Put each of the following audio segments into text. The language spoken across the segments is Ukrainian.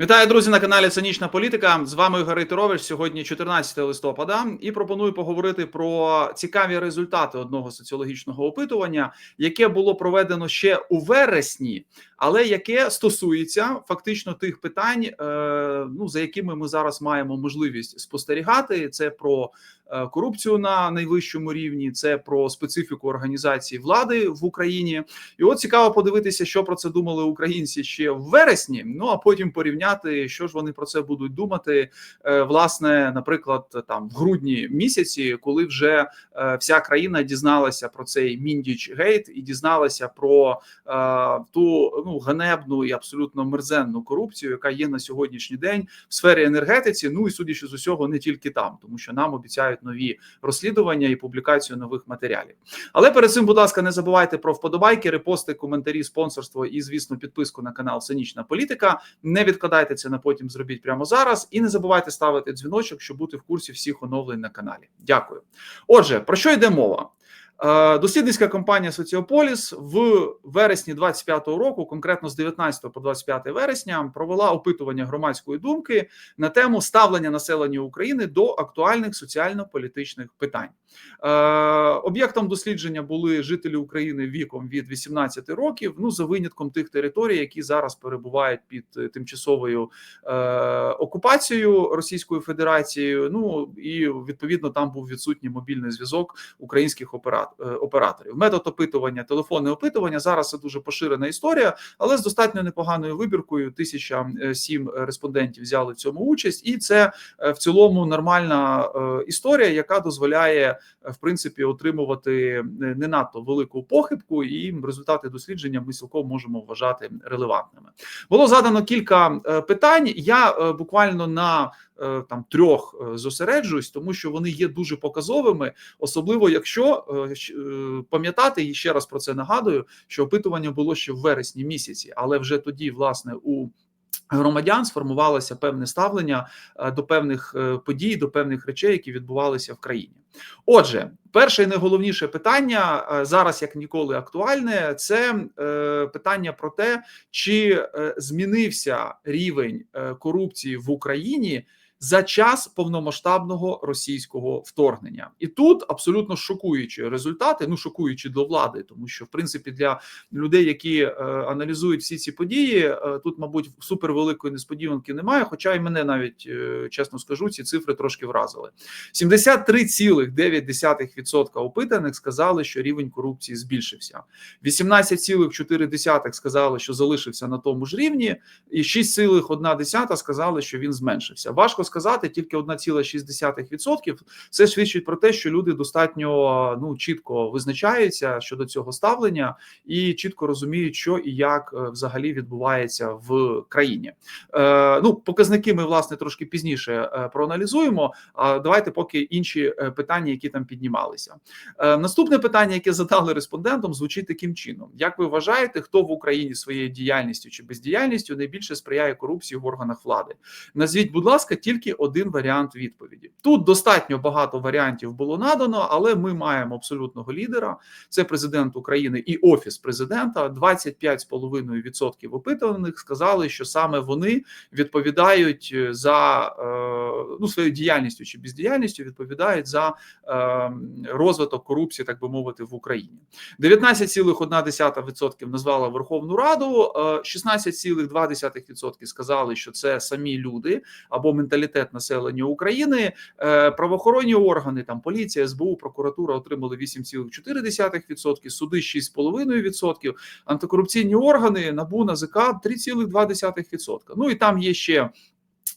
Вітаю, друзі, на каналі Цинічна Політика. З вами Ігор Рейтерович. Сьогодні 14 листопада, і пропоную поговорити про цікаві результати одного соціологічного опитування, яке було проведено ще у вересні, але яке стосується фактично тих питань, е, ну за якими ми зараз маємо можливість спостерігати. Це про корупцію на найвищому рівні, це про специфіку організації влади в Україні. І от цікаво подивитися, що про це думали українці ще в вересні. Ну а потім порівняти, що ж вони про це будуть думати. е, Власне, наприклад, там в грудні місяці, коли вже е, вся країна дізналася про цей міндіч гейт і дізналася про е, ту ну ганебну і абсолютно мерзенну корупцію, яка є на сьогоднішній день в сфері енергетиці. Ну і судячи з усього, не тільки там, тому що нам обіцяють нові розслідування і публікацію нових матеріалів. Але перед цим, будь ласка, не забувайте про вподобайки, репости, коментарі, спонсорство і, звісно, підписку на канал Синічна Політика. Не відкладайте це на потім, зробіть прямо зараз. І не забувайте ставити дзвіночок, щоб бути в курсі всіх оновлень на каналі. Дякую. Отже, про що йде мова? Е, Дослідницька компанія Соціополіс в вересні 25-го року, конкретно з 19 по 25 вересня, провела опитування громадської думки на тему ставлення населення України до актуальних соціально-політичних питань. Е, Об'єктом дослідження були жителі України віком від 18 років, ну за винятком тих територій, які зараз перебувають під е, тимчасовою е, окупацією Російською Федерацією. Ну і відповідно там був відсутній мобільний зв'язок українських операт, операторів. Метод опитування, телефонне опитування зараз це дуже поширена історія, але з достатньо непоганою вибіркою. Тисяча сім респондентів взяли в цьому участь, і це в цілому нормальна історія, яка дозволяє в принципі отримувати не надто велику похибку, і результати дослідження ми цілком можемо вважати релевантними. Було задано кілька е, питань. Я е, буквально на е, там трьох зосереджуюсь, тому що вони є дуже показовими, особливо якщо пам'ятати і ще раз про це нагадую, що опитування було ще в вересні місяці, але вже тоді, власне, у Громадян сформувалося певне ставлення до певних подій, до певних речей, які відбувалися в країні. Отже, перше і найголовніше питання е, зараз, як ніколи, актуальне, це е, питання про те, чи е, змінився рівень корупції в Україні за час повномасштабного російського вторгнення, і тут абсолютно шокуючі результати. Ну шокуючі до влади, тому що в принципі для людей, які е, аналізують всі ці події, е, тут, мабуть, супервеликої несподіванки немає. Хоча і мене навіть е, чесно скажу, ці цифри трошки вразили. 73,9% опитаних сказали, що рівень корупції збільшився. 18,4% сказали, що залишився на тому ж рівні, і 6,1% сказали, що він зменшився. Важко сказати, тільки 1,6% це свідчить про те, що люди достатньо ну чітко визначаються щодо цього ставлення і чітко розуміють, що і як е, взагалі відбувається в країні. Е, ну, показники ми власне трошки пізніше е, проаналізуємо. А давайте поки інші е, питання, які там піднімалися. Е, наступне питання, яке задали респондентам, звучить таким чином: як ви вважаєте, хто в Україні своєю діяльністю чи бездіяльністю найбільше сприяє корупції в органах влади? Назвіть, будь ласка, тільки один варіант відповіді. Тут достатньо багато варіантів було надано, але ми маємо абсолютного лідера. Це президент України і офіс президента. 25,5% опитуваних сказали, що саме вони відповідають за е, ну своєю діяльністю чи бездіяльністю, відповідають за е, розвиток корупції, так би мовити, в Україні. 19,1% назвала Верховну Раду, е, 16,2% сказали, що це самі люди або менталітет населення України. Е, Правоохоронні органи, там поліція, СБУ, прокуратура отримали 8,4%, суди 6,5%, антикорупційні органи, НАБУ, НАЗК 3,2%. Ну і там є ще.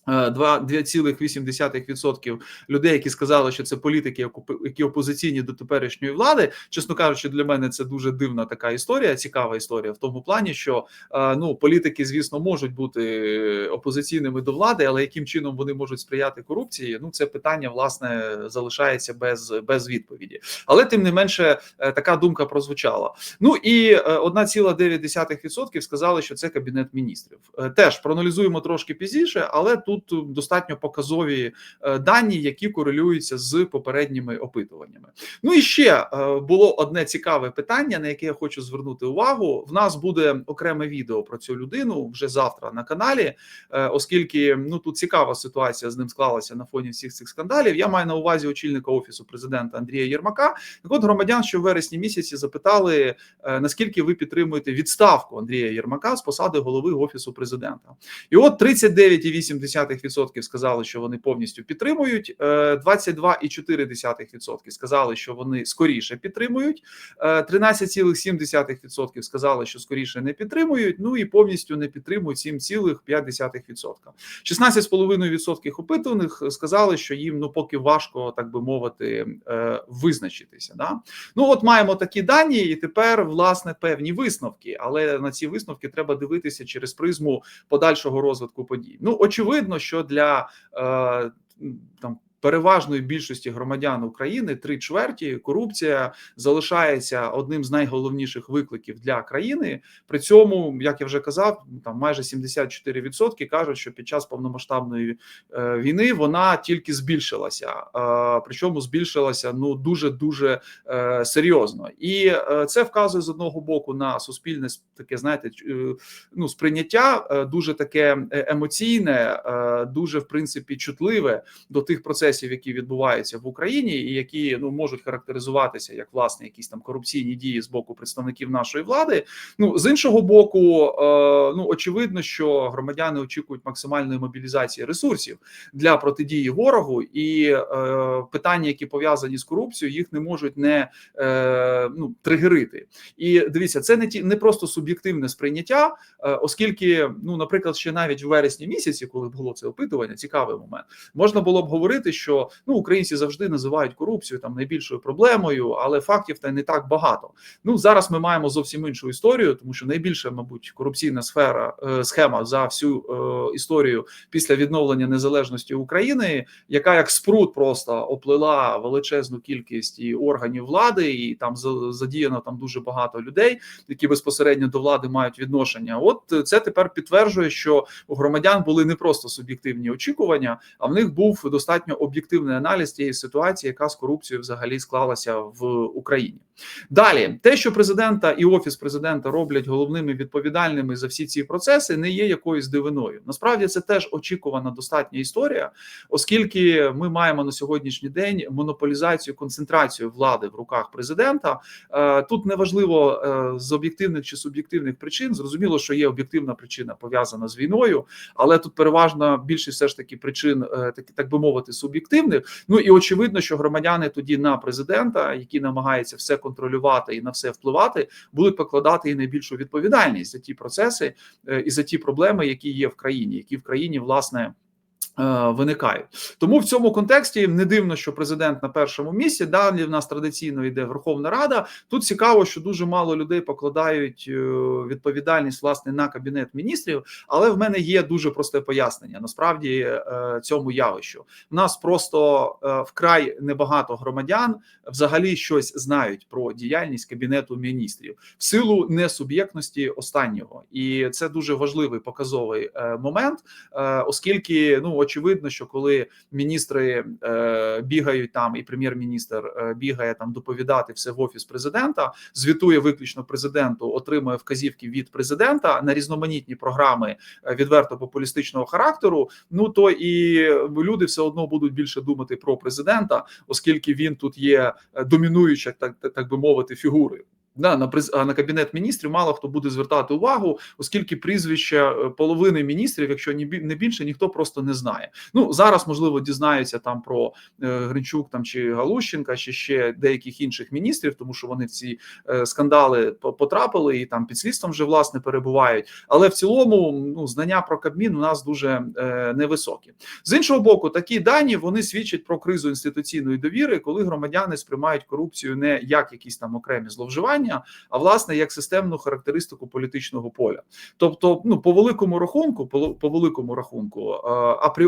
Е, два- 2,8% людей, які сказали, що це політики, які- опозиційні до теперішньої влади. Чесно кажучи, для мене це дуже дивна така історія, цікава історія в тому плані, що е, ну політики, звісно, можуть бути опозиційними до влади, але яким чином вони можуть сприяти корупції? Ну це питання власне залишається без, без відповіді. Але тим не менше, е, така думка прозвучала. Ну і е, 1,9% сказали, що це кабінет міністрів. Е, Теж проаналізуємо трошки пізніше, але тут тут достатньо показові е, дані, які корелюються з попередніми опитуваннями. Ну і ще е, було одне цікаве питання, на яке я хочу звернути увагу. В нас буде окреме відео про цю людину вже завтра на каналі, е, оскільки ну тут цікава ситуація з ним склалася на фоні всіх цих скандалів. Я маю на увазі очільника офісу президента Андрія Єрмака. Так от громадян, що в вересні місяці запитали, наскільки ви підтримуєте відставку Андрія Єрмака з посади голови офісу президента, і от 39,8% сказали, що вони повністю підтримують. 22,4% сказали, що вони скоріше підтримують. 13,7% сказали, що скоріше не підтримують. Ну і повністю не підтримують 7,5%. 16,5% опитуваних сказали, що їм ну поки важко, так би мовити, визначитися. Да? Ну от маємо такі дані, і тепер власне певні висновки. Але на ці висновки треба дивитися через призму подальшого розвитку подій. Ну очевидно, що для е, там переважної більшості громадян України три чверті корупція залишається одним з найголовніших викликів для країни. При цьому, як я вже казав, там майже 74% кажуть, що під час повномасштабної е, війни вона тільки збільшилася, е, причому збільшилася ну дуже дуже серйозно, і е, це вказує з одного боку на суспільне таке, знаєте, ну сприйняття дуже таке емоційне, дуже в принципі чутливе до тих процесів процесів, які відбуваються в Україні, і які ну можуть характеризуватися як власне якісь там корупційні дії з боку представників нашої влади. Ну з іншого боку, е, ну очевидно, що громадяни очікують максимальної мобілізації ресурсів для протидії ворогу, і е, питання, які пов'язані з корупцією, їх не можуть не е, ну тригерити. І дивіться, це не ті не просто суб'єктивне сприйняття, е, оскільки, ну, наприклад, ще навіть в вересні місяці, коли було це опитування, цікавий момент, можна було б говорити, що ну українці завжди називають корупцію там найбільшою проблемою, але фактів та не так багато. Ну зараз ми маємо зовсім іншу історію, тому що найбільша, мабуть, корупційна сфера е, схема за всю е, історію після відновлення незалежності України, яка як спрут просто оплила величезну кількість і органів влади, і там задіяно там дуже багато людей, які безпосередньо до влади мають відношення. От це тепер підтверджує, що у громадян були не просто суб'єктивні очікування, а в них був достатньо об'єктивний аналіз тієї ситуації, яка з корупцією взагалі склалася в Україні. Далі, те, що президента і офіс президента роблять головними відповідальними за всі ці процеси, не є якоюсь дивиною. Насправді це теж очікувана достатня історія, оскільки ми маємо на сьогоднішній день монополізацію концентрацію влади в руках президента. Е, тут неважливо е, з об'єктивних чи суб'єктивних причин. Зрозуміло, що є об'єктивна причина пов'язана з війною, але тут переважно більшість все ж таки причин, е, так, би мовити, суб'єктивних. Ну і очевидно, що громадяни тоді на президента, які намагаються все контролювати і на все впливати, будуть покладати і найбільшу відповідальність за ті процеси е, і за ті проблеми, які є в країні, які в країні власне. Е, виникають тому в цьому контексті не дивно, що президент на першому місці далі в нас традиційно йде Верховна Рада. Тут цікаво, що дуже мало людей покладають е, відповідальність власне на кабінет міністрів. Але в мене є дуже просте пояснення. Насправді е, цьому явищу в нас просто вкрай небагато громадян взагалі щось знають про діяльність кабінету міністрів в силу несуб'єктності останнього, і це дуже важливий показовий момент, оскільки ну очевидно, що коли міністри е, бігають там, і прем'єр-міністр е, бігає там доповідати все в офіс президента, звітує виключно президенту, отримує вказівки від президента на різноманітні програми е, відверто популістичного характеру. Ну то і люди все одно будуть більше думати про президента, оскільки він тут є е, домінуюча, так так би мовити, фігурою. Да, на приз на кабінет міністрів мало хто буде звертати увагу, оскільки прізвища е, половини міністрів, якщо не більше, ніхто просто не знає. Ну зараз можливо дізнаються там про е, Гринчук там чи Галущенка, чи ще деяких інших міністрів, тому що вони в ці е, скандали потрапили і там під слідством вже власне перебувають. Але в цілому ну знання про Кабмін у нас дуже невисокі. З іншого боку, такі дані вони свідчать про кризу інституційної довіри, коли громадяни сприймають корупцію не як якісь там окремі зловживання голосування, а власне як системну характеристику політичного поля. Тобто, ну по великому рахунку, по, по великому рахунку,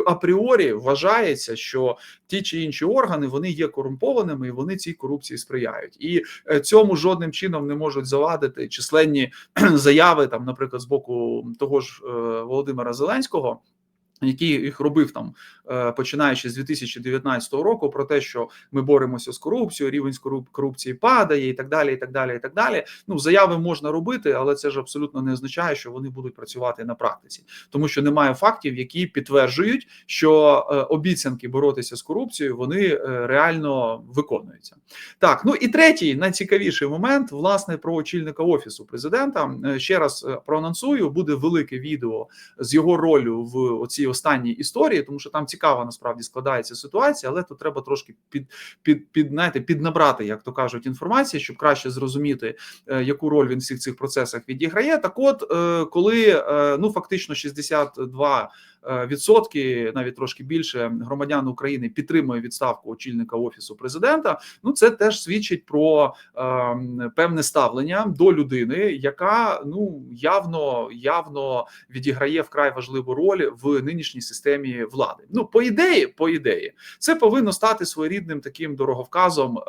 апріорі вважається, що ті чи інші органи вони є корумпованими і вони цій корупції сприяють, і е, цьому жодним чином не можуть завадити численні заяви, там, наприклад, з боку того ж е, Володимира Зеленського який їх робив там, е, починаючи з 2019 року, про те, що ми боремося з корупцією, рівень кору- корупції падає, і так далі. І так далі. І так далі. Ну заяви можна робити, але це ж абсолютно не означає, що вони будуть працювати на практиці, тому що немає фактів, які підтверджують, що е, обіцянки боротися з корупцією вони е, реально виконуються. Так, ну і третій найцікавіший момент, власне, про очільника офісу президента. Ще раз проанонсую, буде велике відео з його ролью в оцій останній історії, тому що там цікава насправді складається ситуація, але тут треба трошки під під, під знаєте, піднабрати, як то кажуть, інформації, щоб краще зрозуміти, е, яку роль він в всіх цих процесах відіграє. Так, от е, коли е, ну фактично 62 е, відсотки, навіть трошки більше громадян України підтримує відставку очільника офісу президента. Ну це теж свідчить про е, певне ставлення до людини, яка ну явно явно відіграє вкрай важливу роль в нинішній системі влади. Ну, по ідеї, по ідеї, це повинно стати своєрідним таким дороговказом е,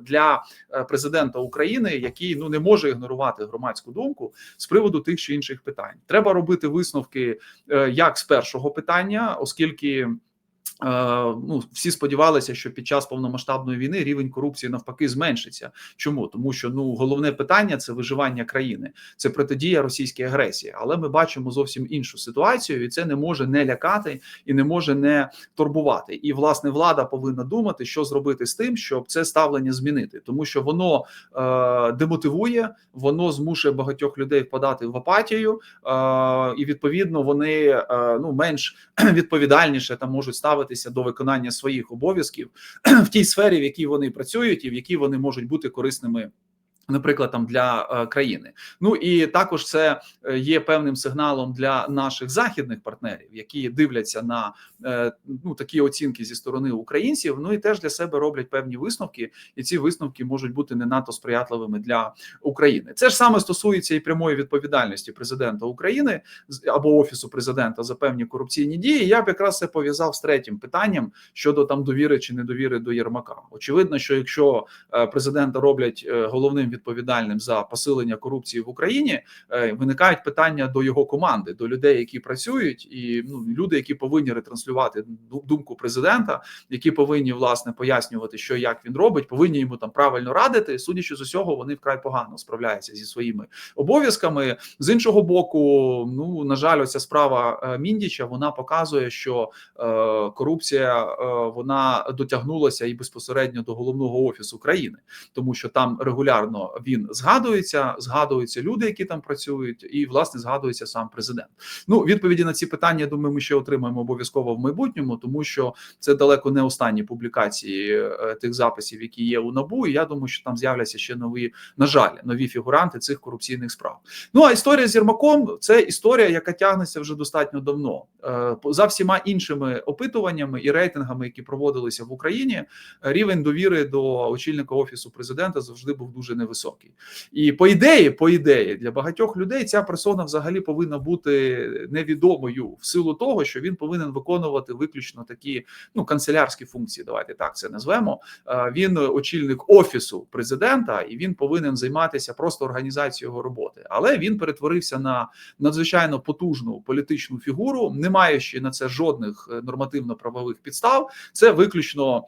для е, президента України, який ну не може ігнорувати громадську думку з приводу тих чи інших питань. Треба робити висновки е, як з першого питання, оскільки. Е, ну, всі сподівалися, що під час повномасштабної війни рівень корупції навпаки зменшиться. Чому тому, що ну головне питання це виживання країни, це протидія російській агресії. Але ми бачимо зовсім іншу ситуацію, і це не може не лякати і не може не турбувати. І власне влада повинна думати, що зробити з тим, щоб це ставлення змінити, тому що воно е, демотивує, воно змушує багатьох людей впадати в апатію, е, і відповідно вони е, ну менш відповідальніше там можуть ставитися до виконання своїх обов'язків в тій сфері, в якій вони працюють, і в якій вони можуть бути корисними. Наприклад, там для е, країни, ну і також це е, є певним сигналом для наших західних партнерів, які дивляться на е, ну такі оцінки зі сторони українців. Ну і теж для себе роблять певні висновки, і ці висновки можуть бути не надто сприятливими для України. Це ж саме стосується і прямої відповідальності президента України або офісу президента за певні корупційні дії. Я б якраз це пов'язав з третім питанням щодо там довіри чи недовіри до Єрмака. Очевидно, що якщо президента роблять головним відповідальним за посилення корупції в Україні, е, виникають питання до його команди, до людей, які працюють, і ну люди, які повинні ретранслювати думку президента, які повинні власне пояснювати, що як він робить, повинні йому там правильно радити. Судячи з усього, вони вкрай погано справляються зі своїми обов'язками. З іншого боку, ну на жаль, оця справа е, Міндіча вона показує, що е, корупція е, вона дотягнулася і безпосередньо до головного офісу країни, тому що там регулярно він згадується, згадуються люди, які там працюють, і власне згадується сам президент. Ну відповіді на ці питання. я Думаю, ми ще отримаємо обов'язково в майбутньому, тому що це далеко не останні публікації е, тих записів, які є у набу. І я думаю, що там з'являться ще нові, на жаль, нові фігуранти цих корупційних справ. Ну а історія з Єрмаком це історія, яка тягнеться вже достатньо давно. Е, За всіма іншими опитуваннями і рейтингами, які проводилися в Україні, рівень довіри до очільника офісу президента завжди був дуже невисокий. І по ідеї, по ідеї, для багатьох людей ця персона взагалі повинна бути невідомою в силу того, що він повинен виконувати виключно такі ну канцелярські функції. Давайте так це назвемо. Е, Він очільник офісу президента, і він повинен займатися просто організацією його роботи. Але він перетворився на надзвичайно потужну політичну фігуру, не маючи на це жодних е, нормативно-правових підстав. Це виключно.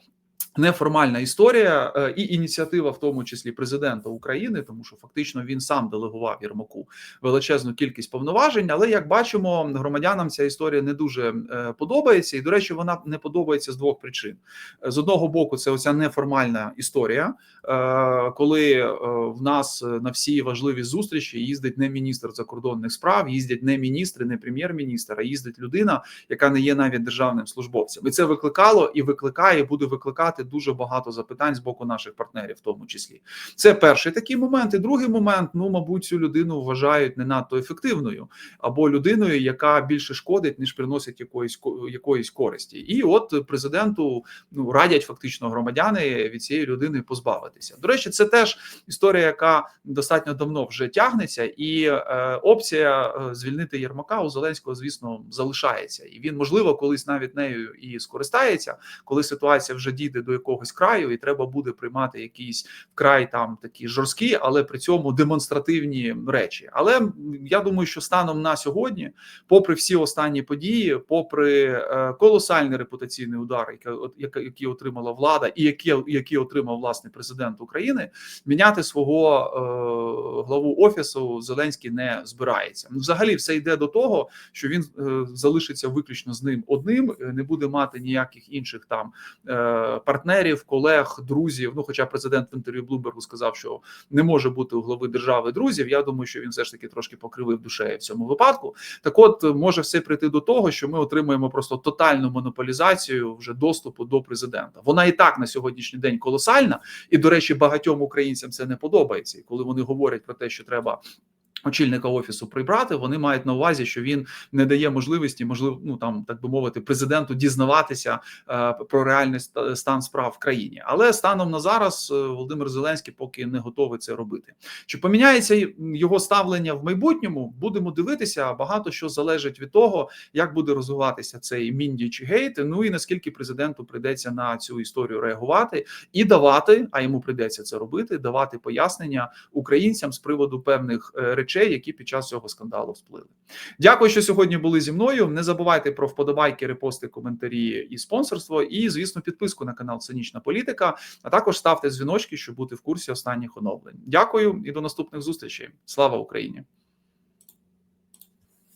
Неформальна історія е, і ініціатива, в тому числі президента України, тому що фактично він сам делегував Єрмаку величезну кількість повноважень. Але як бачимо, громадянам ця історія не дуже е, подобається, і до речі, вона не подобається з двох причин: з одного боку, це оця неформальна історія, е, коли в нас на всі важливі зустрічі їздить не міністр закордонних справ, їздять не міністри, не прем'єр-міністр, а їздить людина, яка не є навіть державним службовцем. І це викликало і викликає, і буде викликати дуже багато запитань з боку наших партнерів, в тому числі. Це перший такий момент. І другий момент, ну мабуть, цю людину вважають не надто ефективною або людиною, яка більше шкодить, ніж приносить якоїсь ко- якоїсь користі. І от президенту ну радять фактично громадяни від цієї людини позбавитися. До речі, це теж історія, яка достатньо давно вже тягнеться, і е, опція е, звільнити Єрмака у Зеленського, звісно, залишається, і він можливо колись навіть нею і скористається, коли ситуація вже дійде до якогось краю, і треба буде приймати якісь вкрай там такі жорсткі, але при цьому демонстративні речі. Але я думаю, що станом на сьогодні, попри всі останні події, попри е, колосальний репутаційний удар, який, отримала влада, і який, який отримав власне президент України, міняти свого е, главу офісу Зеленський не збирається. Ну, взагалі, все йде до того, що він е, залишиться виключно з ним одним, не буде мати ніяких інших там е, партнерів, колег, друзів. Ну, хоча президент в інтерв'ю Блумбергу сказав, що не може бути у глави держави друзів. Я думаю, що він все ж таки трошки покривив душею в цьому випадку. Так, от може все прийти до того, що ми отримуємо просто тотальну монополізацію вже доступу до президента. Вона і так на сьогоднішній день колосальна, і до речі, багатьом українцям це не подобається. І коли вони говорять про те, що треба. Очільника офісу прибрати, вони мають на увазі, що він не дає можливості, можливо, ну там так би мовити, президенту дізнаватися е, про реальний стан справ в країні. Але станом на зараз е, Володимир Зеленський поки не готовий це робити. Чи поміняється його ставлення в майбутньому? Будемо дивитися. Багато що залежить від того, як буде розвиватися цей міндіч гейт. Ну і наскільки президенту прийдеться на цю історію реагувати і давати, а йому прийдеться це робити, давати пояснення українцям з приводу певних речей речей, які під час цього скандалу вплили. Дякую, що сьогодні були зі мною. Не забувайте про вподобайки, репости, коментарі і спонсорство. І, звісно, підписку на канал Цинічна Політика. А також ставте дзвіночки, щоб бути в курсі останніх оновлень. Дякую і до наступних зустрічей. Слава Україні!